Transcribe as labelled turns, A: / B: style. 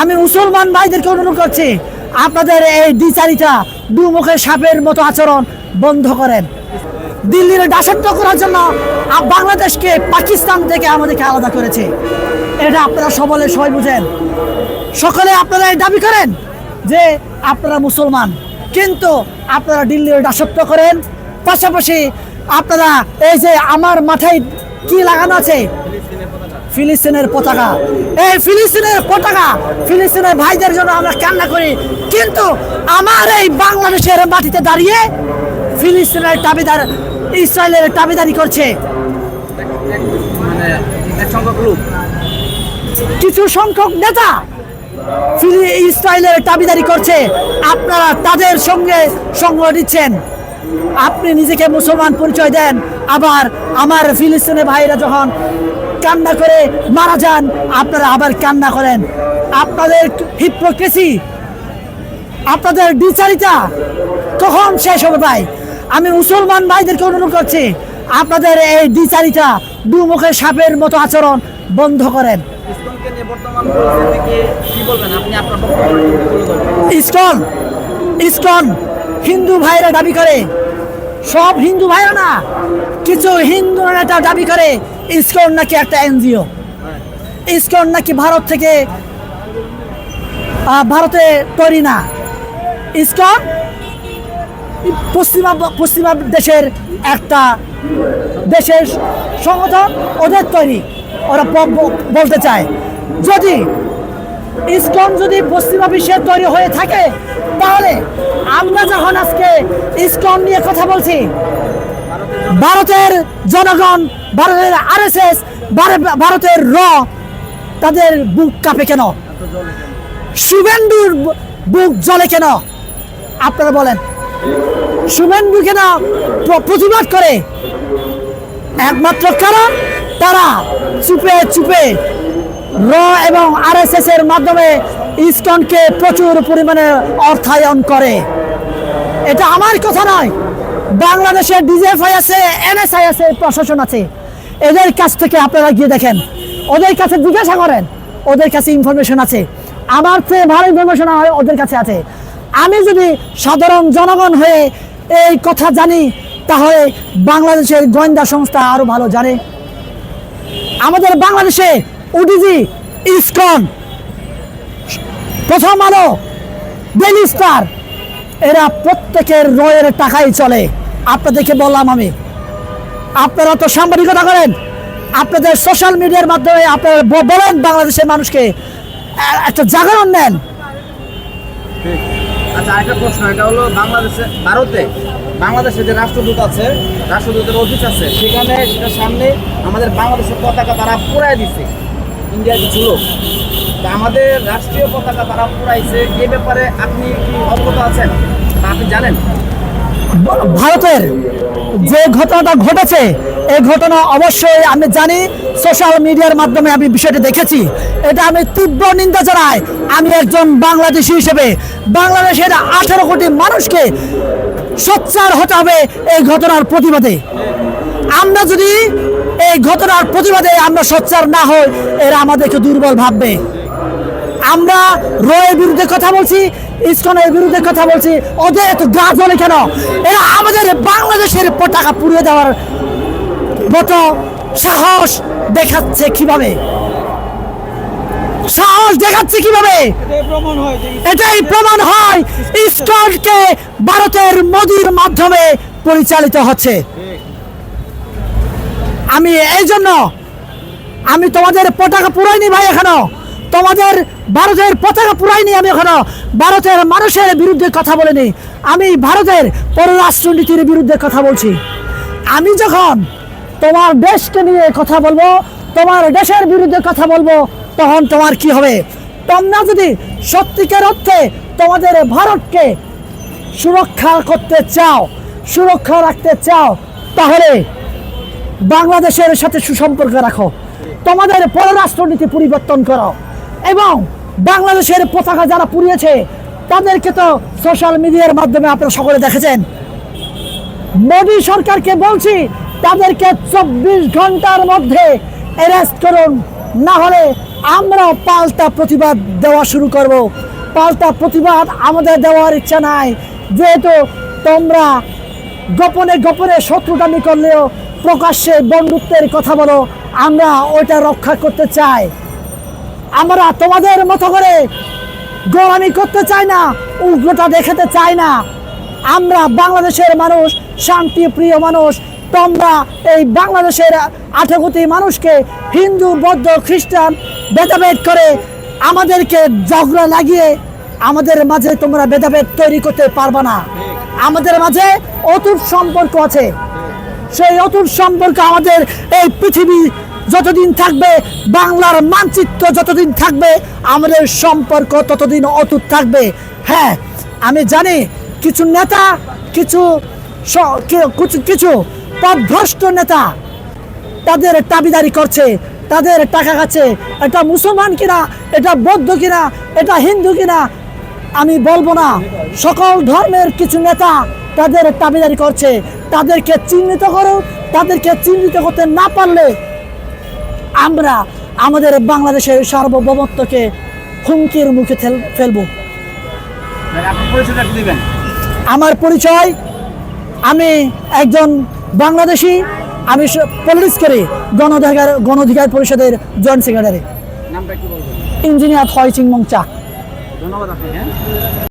A: আমি মুসলমান ভাইদেরকে অনুরোধ করছি, আপনাদের এই দ্বিচারিতা দুমুখের সাপের মতো আচরণ বন্ধ করেন। দিল্লির দাসত্ব করার জন্য বাংলাদেশকে পাকিস্তান থেকে আমাদেরকে আলাদা করেছে। এটা আপনারা সকলে সবাই বুঝেন। সকলে আপনারা দাবি করেন যে আপনারা মুসলমান। কিন্তু আপনারা দিল্লির দাসত্ব করেন। পাশাপাশি আপনারা এই যে আমার মাথায় কি লাগানো আছে ফিলিস্তিনের পতাকা। এই ফিলিস্তিনের পতাকা, ফিলিস্তিনের ভাইদের জন্য আমরা কান্না করি। কিন্তু আমার এই বাংলাদেশের মাটিতে দাঁড়িয়ে ফিলিস্তিনের দাবিদার ইসরায়েলের দাবিদারি করছে। কিছু সংখ্যক নেতা ইসরায়েলের দাবিদারি করছে। আপনারা তাদের সঙ্গে সঙ্গ দিচ্ছেন। আপনি নিজেকে মুসলমান পরিচয় দেন। আবার আমার ফিলিস্তিনের ভাইরা যখন কান্না করে মারা যান আপনারা আবার কান্না করেন। আপনাদের হিপ্রোক্রেসি আপনাদের বিচারিতা কখন শেষ হবে ভাই? আমি মুসলমান ভাইদেরকে অনুরোধ করছি আপনাদের এই দ্বিচারিতা দুমুখের সাপের মতো আচরণ বন্ধ করেন। ইসকন ইসকন হিন্দু ভাইরা দাবি করে সব হিন্দু ভাইরা না কিছু হিন্দু নেতা দাবি করে, ইসকন নাকি একটা এনজিও? ইসকন নাকি ভারত থেকে ভারতে তৈরি না? ইসকন? পশ্চিমা পশ্চিমা দেশের একটা দেশের সংগঠন, ওদের তৈরি। ওরা বলতে চায়। যদি ইসকন যদি পশ্চিমা বিশ্বে তৈরি হয়ে থাকে, তাহলে আমরা যখন আজকে ইসকন নিয়ে কথা বলছি ভারতের জনগণ, ভারতের আরএসএস ভারতের র, তাদের বুক কাঁপে কেন? শুভেন্দুর বুক জ্বলে কেন? আপনারা বলেন। শুভেন্দু কেন প্র- প্রতিবাদ করে? একমাত্র কারণ তারা চুপে চুপে র এবং আরএসএস এর মাধ্যমে ইসকনকে প্রচুর পরিমাণে অর্থায়ন করে। এটা আমার কথা নয়। বাংলাদেশে ডিজিএফআই আছে, এনএসআই আছে প্রশাসন আছে। এদের কাছ থেকে আপনারা গিয়ে দেখেন। ওদের কাছে জিজ্ঞাসা করেন, ওদের কাছে ইনফরমেশন আছে। আমার চেয়ে ভালো ইনফরমেশন ওদের কাছে আছে। আমি যদি সাধারণ জনগণ হয়ে এই কথা জানি, তাহলে বাংলাদেশের গোয়েন্দা সংস্থা আরও ভালো জানে। আমাদের বাংলাদেশে ওডিজি ইসকন, প্রথম আলো ডেলি স্টার এরা প্রত্যেকের রয়ের টাকাই চলে। আপনাদেরকে বললাম আমি। আপনারা তো সাংবাদিকতা করেন। আপনাদের সোশ্যাল মিডিয়ার মাধ্যমে আপনারা বলেন বাংলাদেশের মানুষকে। একটা জাগরণ নেন।
B: আচ্ছা একটা প্রশ্ন, এটা হলো বাংলাদেশে, ভারতে বাংলাদেশে যে রাষ্ট্রদূত আছে, রাষ্ট্রদূতের অফিস আছে, সেখানে সামনে আমাদের বাংলাদেশের পতাকা তারা পুরাই দিছে। ইন্ডিয়ার কিছু লোক। তা আমাদের রাষ্ট্রীয় পতাকা তারা পুরাইছে এ ব্যাপারে আপনি কি অবগত আছেন? আপনি জানেন?
A: ভারতের যে ঘটনাটা ঘটেছে এই ঘটনা অবশ্যই আমি জানি সোশ্যাল মিডিয়ার মাধ্যমে আমি বিষয়টি দেখেছি। এটা আমি তীব্র নিন্দা জানাই। আমি একজন বাংলাদেশি হিসেবে, বাংলাদেশের আঠারো কোটি মানুষকে সোচ্চার হতে হবে এই ঘটনার প্রতিবাদে। আমরা যদি এই ঘটনার প্রতিবাদে আমরা সোচ্চার না হই এরা আমাদেরকে দুর্বল ভাববে। আমরা রয়ের বিরুদ্ধে কথা বলছি ইসকনের বিরুদ্ধে কথা বলছি ওদের এত গা জ্বলে কেন? এরা আমাদের বাংলাদেশের পতাকা পুড়িয়ে দেওয়ার মতো সাহস দেখাচ্ছে কীভাবে? সাহস দেখাচ্ছে কীভাবে? এটাই প্রমাণ হয় ইসকনকে ভারতের মোদির মাধ্যমে পরিচালিত হচ্ছে। আমি এই জন্য আমি তোমাদের পতাকা পুরাইনি ভাই এখনও। তোমাদের ভারতের পতাকা পুরাইনি আমি এখনও। ভারতের মানুষের বিরুদ্ধে কথা বলিনি। আমি ভারতের পররাষ্ট্রনীতির বিরুদ্ধে কথা বলছি। আমি যখন তোমার দেশকে নিয়ে কথা বলব, তোমার দেশের বিরুদ্ধে কথা বলব, তখন তোমার কি হবে? তোমরা যদি সত্যিকার অর্থে তোমাদের ভারতকে সুরক্ষা করতে চাও, সুরক্ষা রাখতে চাও, তাহলে বাংলাদেশের সাথে সুসম্পর্ক রাখো। তোমাদের পররাষ্ট্রনীতি পরিবর্তন করো। এবং বাংলাদেশের পতাকা যারা পুড়িয়েছে, তাদেরকে তো সোশ্যাল মিডিয়ার মাধ্যমে আপনারা সকলে দেখেছেন। মোদী সরকারকে বলছি, তাদেরকে চব্বিশ ঘণ্টার মধ্যে অ্যারেস্ট করুন। না হলে আমরা পাল্টা প্রতিবাদ দেওয়া শুরু করব। পাল্টা প্রতিবাদ আমাদের দেওয়ার ইচ্ছা নাই। যেহেতু তোমরা গোপনে গোপনে শত্রুতামি করলেও প্রকাশ্যে বন্ধুত্বের কথা বলো, আমরা ওইটা রক্ষা করতে চাই। আমরা তোমাদের মতো করে গোলামি করতে চাই না, উগ্রতা দেখাতে চাই না। আমরা বাংলাদেশের মানুষ, শান্তি প্রিয় মানুষ, তোমরা এই বাংলাদেশের আঠারো কোটি মানুষকে হিন্দু, বৌদ্ধ, খ্রিস্টান ভেদাভেদ করে আমাদেরকে ঝগড়া লাগিয়ে আমাদের মাঝে তোমরা ভেদাভেদ তৈরি করতে পারবে না। আমাদের মাঝে অটুট সম্পর্ক আছে। সেই অটুট সম্পর্ক আমাদের এই পৃথিবী যতদিন থাকবে, বাংলার মানচিত্র যতদিন থাকবে, আমাদের সম্পর্ক ততদিন অটুট থাকবে। হ্যাঁ আমি জানি কিছু নেতা, কিছু কিছু- কিছু পথভ্রষ্ট নেতা তাদের দাবিদারি করছে, তাদের টাকা খাচ্ছে। এটা মুসলমান কিনা, এটা বৌদ্ধ কিনা, এটা হিন্দু কিনা, আমি বলব না। সকল ধর্মের কিছু নেতা তাদের দাবিদারি করছে। তাদেরকে চিহ্নিত করো তাদেরকে চিহ্নিত করতে না পারলে আমরা আমাদের বাংলাদেশের সার্বভৌমত্বকে হুমকির মুখে ফেলব। আমার পরিচয় আমি একজন বাংলাদেশি আমি পলিটিক্স করি গণঅধিকার গণঅধিকার পরিষদের জয়েন্ট সেক্রেটারি। ইঞ্জিনিয়ার থয় চিংমং চা
B: ধন্যবাদ আপনি